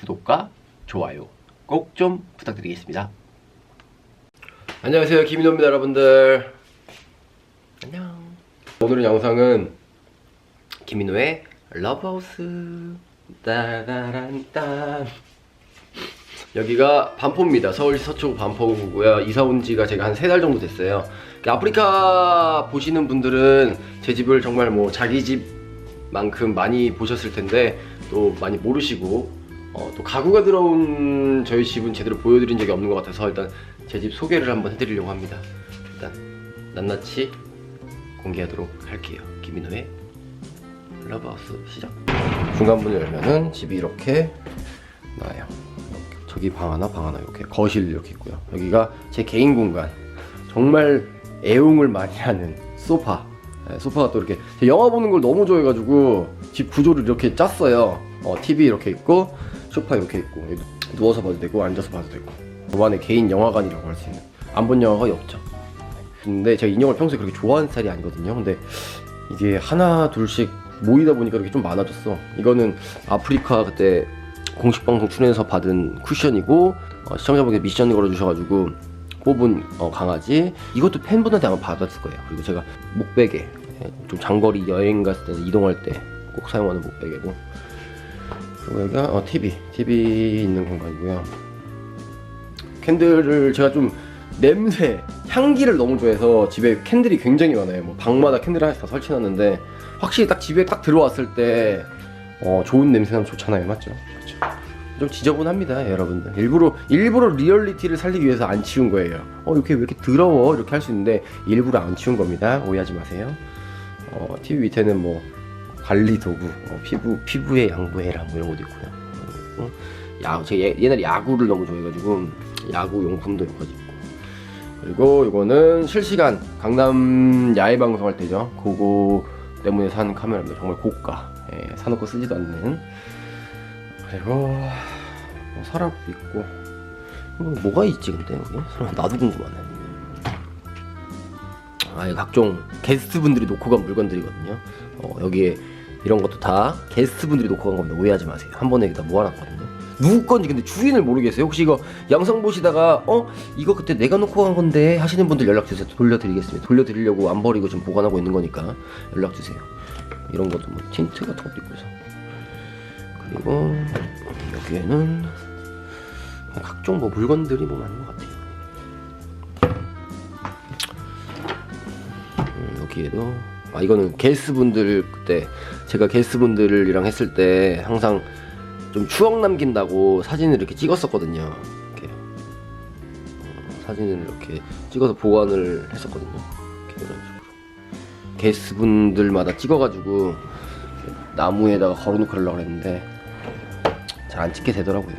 구독과 좋아요 꼭 좀 부탁드리겠습니다. 안녕하세요 김인호입니다 여러분들. 안녕. 오늘의 영상은 김인호의 러브하우스. 따라란딴. 여기가 반포입니다. 서울시 서초구 반포구고요. 이사 온 지가 제가 한 세 달 정도 됐어요. 아프리카 보시는 분들은 제 집을 정말 뭐 자기 집만큼 많이 보셨을 텐데 또 많이 모르시고 어, 또 가구가 들어온 저희 집은 제대로 보여드린 적이 없는 것 같아서 일단 제 집 소개를 한번 해드리려고 합니다. 일단 낱낱이 공개하도록 할게요. 김인호의 러브하우스 시작. 중간 문을 열면은 집이 이렇게 나와요. 저기 방 하나, 방 하나 이렇게 거실 이렇게 있고요. 여기가 제 개인 공간. 정말 애용을 많이 하는 소파. 네, 소파가 또 이렇게 영화 보는 걸 너무 좋아해가지고 집 구조를 이렇게 짰어요. 어, TV 이렇게 있고 소파 이렇게 있고 누워서 봐도 되고 앉아서 봐도 되고 저만의 개인 영화관이라고 할 수 있는 안 본 영화가 없죠. 근데 제가 인형을 평소에 그렇게 좋아하는 스타일이 아니거든요. 근데 이게 하나 둘씩 모이다 보니까 이렇게 좀 많아졌어. 이거는 아프리카 그때 공식 방송 출연해서 받은 쿠션이고 어, 시청자분께 미션 걸어주셔가지고 뽑은 어, 강아지 이것도 팬분한테 아마 받았을 거예요. 그리고 제가 목베개 예, 좀 장거리 여행 갔을 때 이동할 때 꼭 사용하는 목베개고 여기가 어, TV TV 있는 공간이고요. 캔들을 제가 좀 냄새, 향기를 너무 좋아해서 집에 캔들이 굉장히 많아요. 뭐 방마다 캔들 하나씩 다 설치해놨는데 확실히 딱 집에 딱 들어왔을 때 어, 좋은 냄새 나면 좋잖아요, 맞죠? 그렇죠. 좀 지저분합니다, 여러분들. 일부러 일부러 리얼리티를 살리기 위해서 안 치운 거예요. 어, 이렇게 왜 이렇게 더러워 이렇게 할 수 있는데 일부러 안 치운 겁니다. 오해하지 마세요. 어, TV 밑에는 뭐 관리 도구, 어, 피부 피부에 양보해라 뭐 이런 것도 있고요. 어, 야, 제가 예- 옛날에 야구를 너무 좋아해가지고 야구 용품도 여러 가지 있고. 그리고 이거는 실시간 강남 야외 방송할 때죠. 그거 때문에 산 카메라입니다. 정말 고가. 예, 사놓고 쓰지도 않는. 그리고 뭐 서랍 있고. 뭐, 뭐가 있지 근데 여기? 나도 궁금하네. 아, 이 각종 게스트분들이 놓고 간 물건들이거든요. 어, 여기에 이런 것도 다 게스트분들이 놓고 간 겁니다. 오해하지 마세요. 한 번에 여기다 모아놨거든요. 누구 건지 근데 주인을 모르겠어요. 혹시 이거 영상 보시다가 어 이거 그때 내가 놓고 간 건데 하시는 분들 연락 주세요. 돌려드리겠습니다. 돌려드리려고 안 버리고 지금 보관하고 있는 거니까 연락 주세요. 이런 것도 뭐 틴트 같은 것도 있고 해서 그리고 여기에는 각종 뭐 물건들이 뭐 많은 것 같아요. 음, 여기에도 아 이거는 게스트분들 그때 제가 게스트분들이랑 했을 때 항상 좀 추억 남긴다고 사진을 이렇게 찍었었거든요. 이렇게 어, 사진을 이렇게 찍어서 보관을 했었거든요. 이렇게 이런 식으로 게스트분들마다 찍어가지고 나무에다가 걸어놓고 하려고 했는데 잘 안 찍게 되더라고요.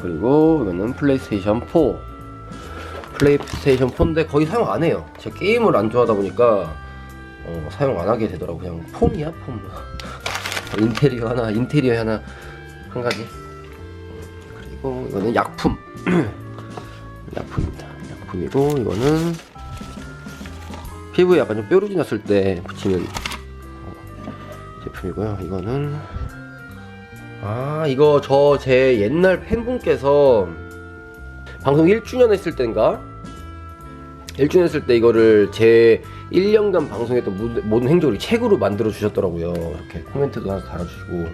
그리고 이거는 플레이스테이션 4 플레이스테이션 4인데 거의 사용 안 해요. 제가 게임을 안 좋아하다 보니까 어, 사용 안 하게 되더라고. 그냥 폼이야 폼. 인테리어 하나, 인테리어 하나 한 가지. 그리고 이거는 약품. 약품입니다. 약품이고 이거는 피부에 약간 좀 뾰루지 났을 때 붙이는 어, 제품이고요. 이거는 아 이거 저 제 옛날 팬분께서 방송 1주년 했을 때인가 1주년 했을 때 이거를 제 1년간 방송했던 모든, 행적을 책으로 만들어 주셨더라고요. 이렇게 코멘트도 하나 달아주시고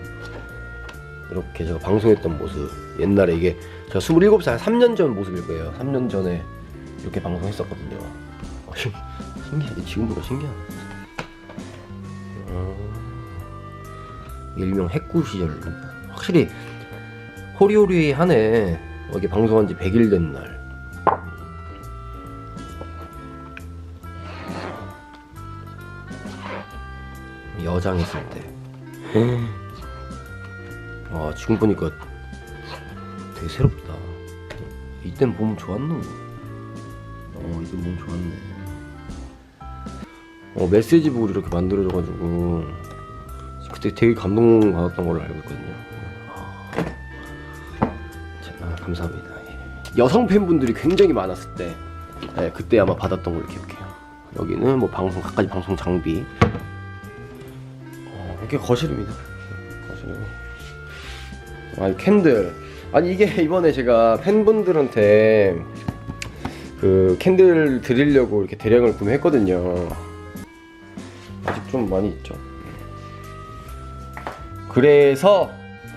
이렇게 제가 방송했던 모습 옛날에 이게 제가 27살 3년 전 모습일 거예요. 3년 전에 이렇게 방송했었거든요. 어, 신- 신기하지 지금 보다 신기하네. 어, 일명 핵구 시절입니다. 확실히 호리호리 하네. 여기 방송한 지 100일 된 날. 여장 했을 때. 아, 지금 보니까 되게 새롭다. 이땐 몸 좋았노? 어, 이때 몸 좋았네. 어, 메시지 북을 이렇게 만들어줘가지고 그때 되게 감동 받았던 걸로 알고 있거든요. 아, 자, 감사합니다. 예. 여성 팬분들이 굉장히 많았을 때, 예, 그때 아마 받았던 걸로 기억해요. 여기는 뭐 방송 갖가지 방송 장비. 어, 이렇게 거실입니다. 거실이고. 아니 캔들. 아니 이게 이번에 제가 팬분들한테 그 캔들 드리려고 이렇게 대량을 구매했거든요. 아직 좀 많이 있죠. 그래서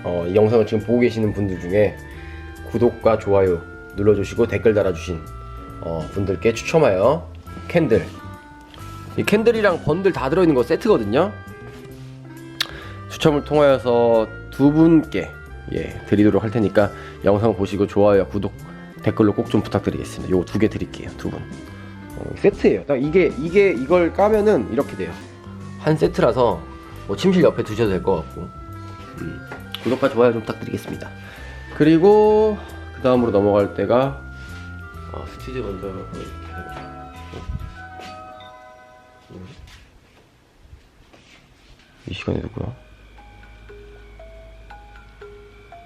어, 이 영상을 지금 보고 계시는 분들 중에 구독과 좋아요 눌러주시고 댓글 달아주신 어, 분들께 추첨하여 캔들. 이 캔들이랑 번들 다 들어있는 거 세트거든요 추첨을 통하여서 두 분께 예 드리도록 할 테니까 영상 보시고 좋아요 구독 댓글로 꼭 좀 부탁드리겠습니다. 요거 두 개 드릴게요 두 분. 어, 세트예요. 딱 이게 이게 이걸 까면은 이렇게 돼요. 한 세트라서 뭐 침실 옆에 두셔도 될 것 같고. 음, 구독과 좋아요 좀 부탁드리겠습니다. 그리고 그 다음으로 넘어갈 때가 아 스튜디오 먼저 이렇게 이 시간에 누구야?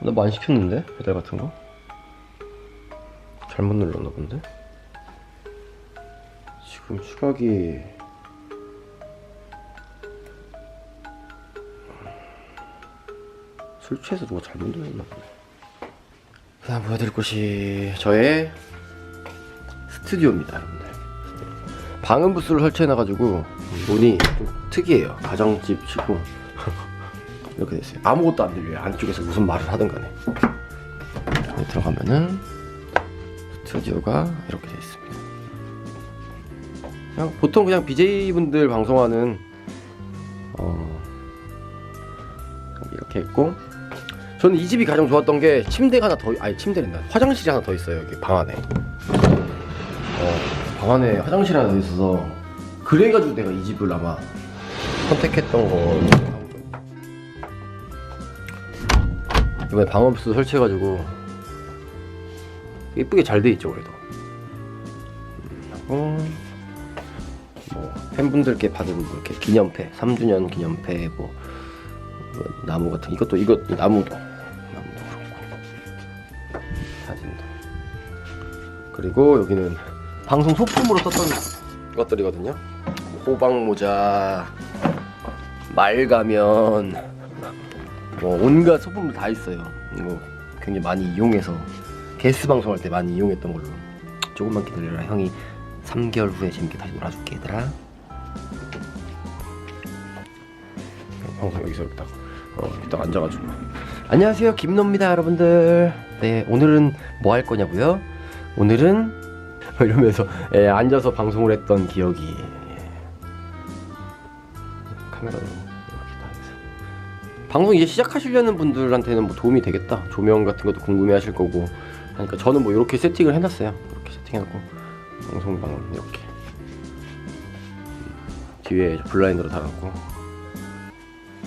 나 많이 시켰는데? 배달 같은 거? 잘못 눌렀나 본데? 지금 시각이 술 취해서 누가 잘못 눌렀나 보네. 그다음 보여드릴 곳이 저의 스튜디오입니다 여러분들. 방음 부스를 설치해놔가지고 문이 좀 특이해요. 가정집 치고 이렇게 됐어요. 아무것도 안 들려요 안쪽에서 무슨 말을 하든 간에. 안에 들어가면은 스튜디오가 이렇게 되어 있습니다. 그냥 보통 그냥 BJ분들 방송하는 어 이렇게 있고 저는 이 집이 가장 좋았던 게 침대가 하나 더 아니 침대랜다 화장실이 하나 더 있어요 여기 방 안에. 어, 방 안에 화장실 하나 더 있어서 그래가지고 내가 이 집을 아마 선택했던 거 이번에 방음수 설치해가지고 예쁘게 잘 돼 있죠 그래도. 음, 하고 뭐 팬분들께 받은 뭐 이렇게 기념패 3주년 기념패 뭐, 뭐 나무 같은 이것도 이것 이 나무도 나무도 그렇고. 사진도. 그리고 여기는 방송 소품으로 썼던 것들이거든요. 호박 모자 말가면 뭐 온갖 소품들 다 있어요. 이거 굉장히 많이 이용해서 게스트 방송할 때 많이 이용했던 걸로 조금만 기다려라. 형이 3개월 후에 재밌게 다시 놀아줄게 얘들아. 방송 여기서 딱, 어, 딱 앉아가지고. 안녕하세요 김노입니다 여러분들. 네 오늘은 뭐 할 거냐고요? 오늘은 이러면서 예, 앉아서 방송을 했던 기억이 예. 카메라로 방송 이제 시작하시려는 분들한테는 뭐 도움이 되겠다. 조명 같은 것도 궁금해 하실 거고. 하니까 저는 뭐 이렇게 세팅을 해놨어요. 이렇게 세팅하고 방송방은 이렇게. 음, 뒤에 블라인드로 달았고.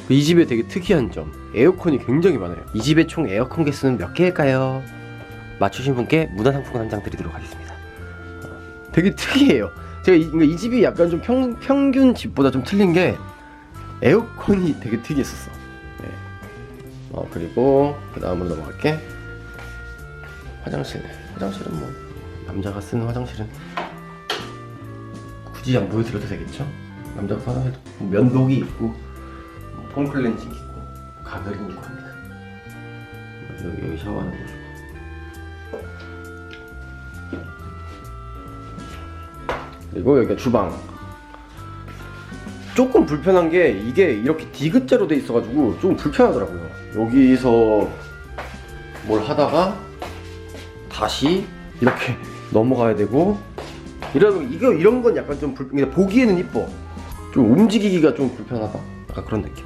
이 집에 되게 특이한 점. 에어컨이 굉장히 많아요. 이 집에 총 에어컨 개수는 몇 개일까요? 맞추신 분께 문화상품권 한 장 드리도록 하겠습니다. 어, 되게 특이해요. 제가 이, 그러니까 이 집이 약간 좀 평, 평균 집보다 좀 틀린 게 에어컨이 되게 특이했었어. 네. 어, 그리고 그 다음으로 넘어갈게. 화장실. 화장실은 뭐 남자가 쓰는 화장실은 굳이 안 보여드려도 되겠죠? 남자가 쓰는 화장실 뭐 면도기 있고 뭐 폼클렌징 있고 가글이 있고 합니다. 여기, 여기 샤워하는 곳이고. 그리고 여기가 주방 조금 불편한 게 이게 이렇게 디귿자로 돼 있어가지고 좀 불편하더라고요. 여기서 뭘 하다가 다시 이렇게 넘어가야 되고 이런 이거 이런 건 약간 좀 불, 그냥 보기에는 이뻐. 좀 움직이기가 좀 불편하다. 약간 그런 느낌.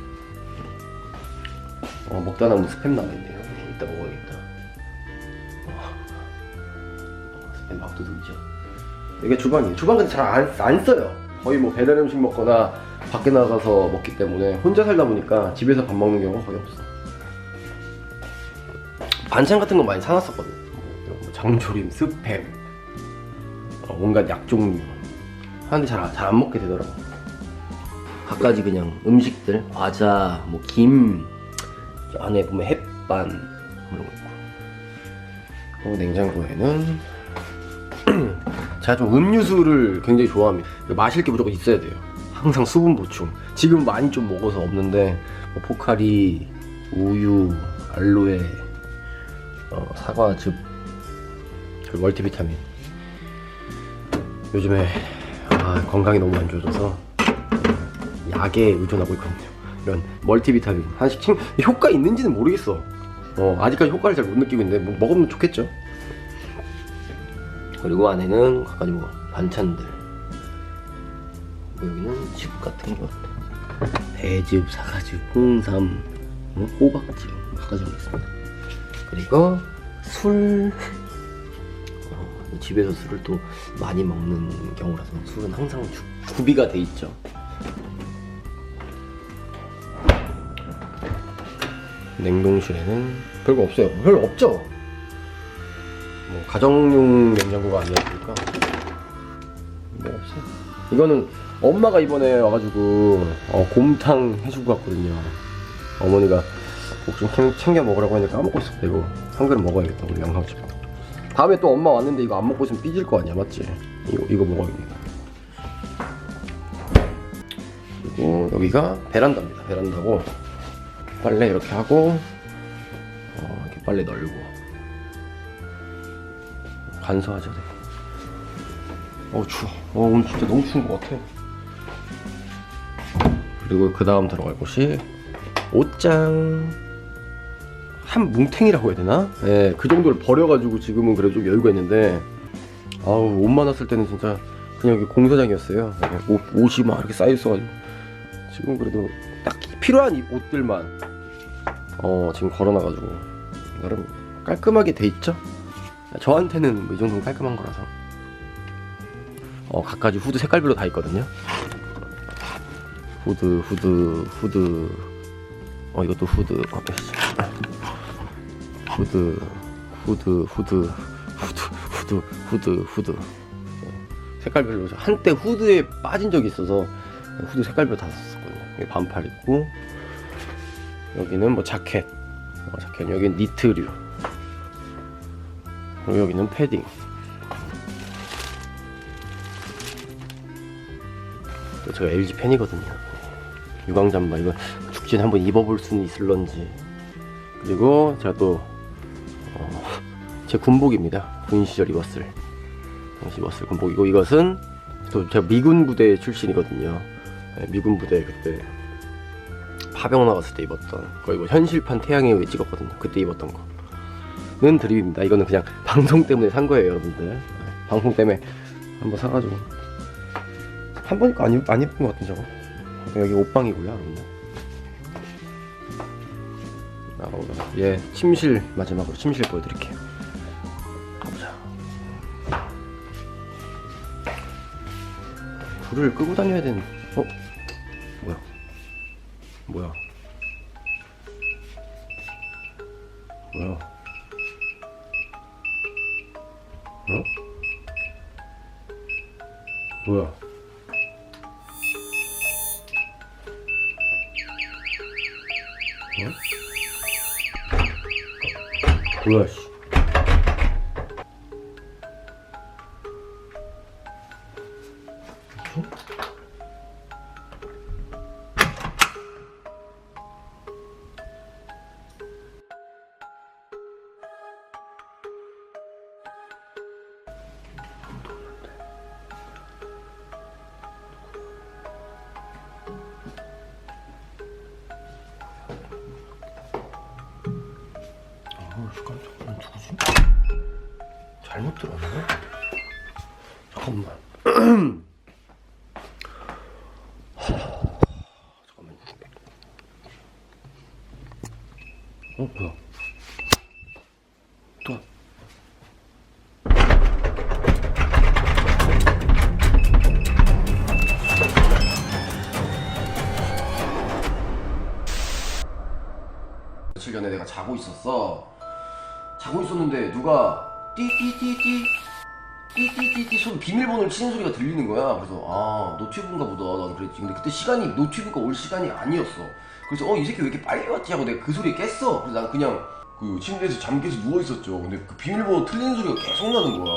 어, 먹다 남은 스팸 남아있네요. 이따 먹어야겠다. 어, 스팸 밥도둑이죠. 이게 주방이에요. 주방은 잘 안 안 써요. 거의 뭐 배달 음식 먹거나 밖에 나가서 먹기 때문에 혼자 살다 보니까 집에서 밥 먹는 경우가 거의 없어. 반찬 같은 거 많이 사놨었거든. 뭐, 장조림, 스팸 어, 온갖 약 종류. 하는데 잘 잘 안 먹게 되더라고. 갖가지 그냥 음식들? 과자 뭐 김 안에 보면 햇반 이런 거 있고. 그리고 냉장고에는 제가 좀 음료수를 굉장히 좋아합니다. 마실 게 무조건 있어야 돼요 항상 수분 보충. 지금 많이 좀 먹어서 없는데 뭐 포카리 우유 알로에 어, 사과즙 그리고 멀티비타민. 요즘에 아, 건강이 너무 안 좋아져서 어, 약에 의존하고 있거든요. 이런 멀티비타민. 하나씩 챙 효과 있는지는 모르겠어. 어, 아직까지 효과를 잘 못 느끼고 있는데 뭐, 먹으면 좋겠죠? 그리고 안에는 각가지 뭐 반찬들 여기는 즙 같은 거 배즙, 사과즙, 홍삼, 뭐 호박즙 각가지 있습니다. 그리고 술. 어, 집에서 술을 또 많이 먹는 경우라서 술은 항상 주- 구비가 돼 있죠. 냉동실에는 별거 없어요. 별로 없죠. 뭐 가정용 냉장고가 아니었으니까 뭐 없어요. 이거는 엄마가 이번에 와가지고 어, 곰탕 해주고 갔거든요. 어머니가 꼭좀 챙겨 먹으라고 하니까 까먹고 있었다 이거. 한 그릇 먹어야겠다 우리 찍고 다음에 또 엄마 왔는데 이거 안 먹고 있으면 삐질 거 아니야 맞지? 이거 이거 먹어야겠다 그리고 여기가 베란다입니다. 베란다고 빨래 이렇게 하고 어, 이렇게 빨래 널고. 간소하죠 되게 어우 추워. 어, 오늘 진짜 너무 추운 것 같아 그리고 그 다음 들어갈 곳이 옷장. 한 뭉탱이라고 해야 되나? 예, 그 정도를 버려가지고 지금은 그래도 좀 여유가 있는데 아우 옷 많았을 때는 진짜 그냥 여기 공사장이었어요. 예, 옷, 옷이 막 이렇게 쌓여 있어가지고. 지금 그래도 딱 필요한 이 옷들만 어 지금 걸어놔가지고 나름 깔끔하게 돼 있죠? 저한테는 뭐 이 정도면 깔끔한 거라서. 어 각가지 후드 색깔별로 다 있거든요 후드 후드 후드. 어 이것도 후드. 어, 씨. 후드 후드 후드. 후드 후드 후드 후드. 네, 색깔별로 한때 후드에 빠진 적이 있어서 후드 색깔별로 다 샀었거든요. 여기 반팔 있고. 여기는 뭐 자켓. 어, 자켓. 여기는 니트류. 그리고 여기는 패딩. 또 제가 LG 팬이거든요 유광 잠바 이거 죽진 한번 입어볼 수는 있을런지. 그리고 제가 또 어, 제 군복입니다. 군 시절 입었을. 당시 입었을 군복이고 이것은 또 제가 미군 부대 출신이거든요. 네, 미군 부대 그때 파병 나갔을 때 입었던 거 이거 현실판 태양의 후예 찍었거든요. 그때 입었던 거는 드립입니다. 이거는 그냥 방송 때문에 산 거예요 여러분들. 네, 방송 때문에 한번 사가지고. 한 번이니까 안, 입- 안 입은 것 같은 저거 여기 옷방이고요 나가보자 예 침실 마지막으로 침실 보여드릴게요. 가보자. 불을 끄고 다녀야 되는 어? 뭐야? 뭐야? 뭐야? 어? 뭐야 뭐야 씨 깜짝이야. 누구지? 잘못 들었나? 잠깐만. 하, 잠깐만. 어, 뭐야? 또. 며칠 전에 내가 자고 있었어. 자고 있었는데 누가 띠띠띠띠 띠띠띠띠 소리 비밀번호를 치는 소리가 들리는 거야. 그래서 아 노트북인가 보다. 난 그랬지. 근데 그때 시간이 노트북가 올 시간이 아니었어. 그래서 어 이 새끼 왜 이렇게 빨리 왔지 하고 내가 그 소리에 깼어. 그래서 난 그냥 그 침대에서 잠 깨서 누워 있었죠. 근데 그 비밀번호 틀리는 소리가 계속 나는 거야.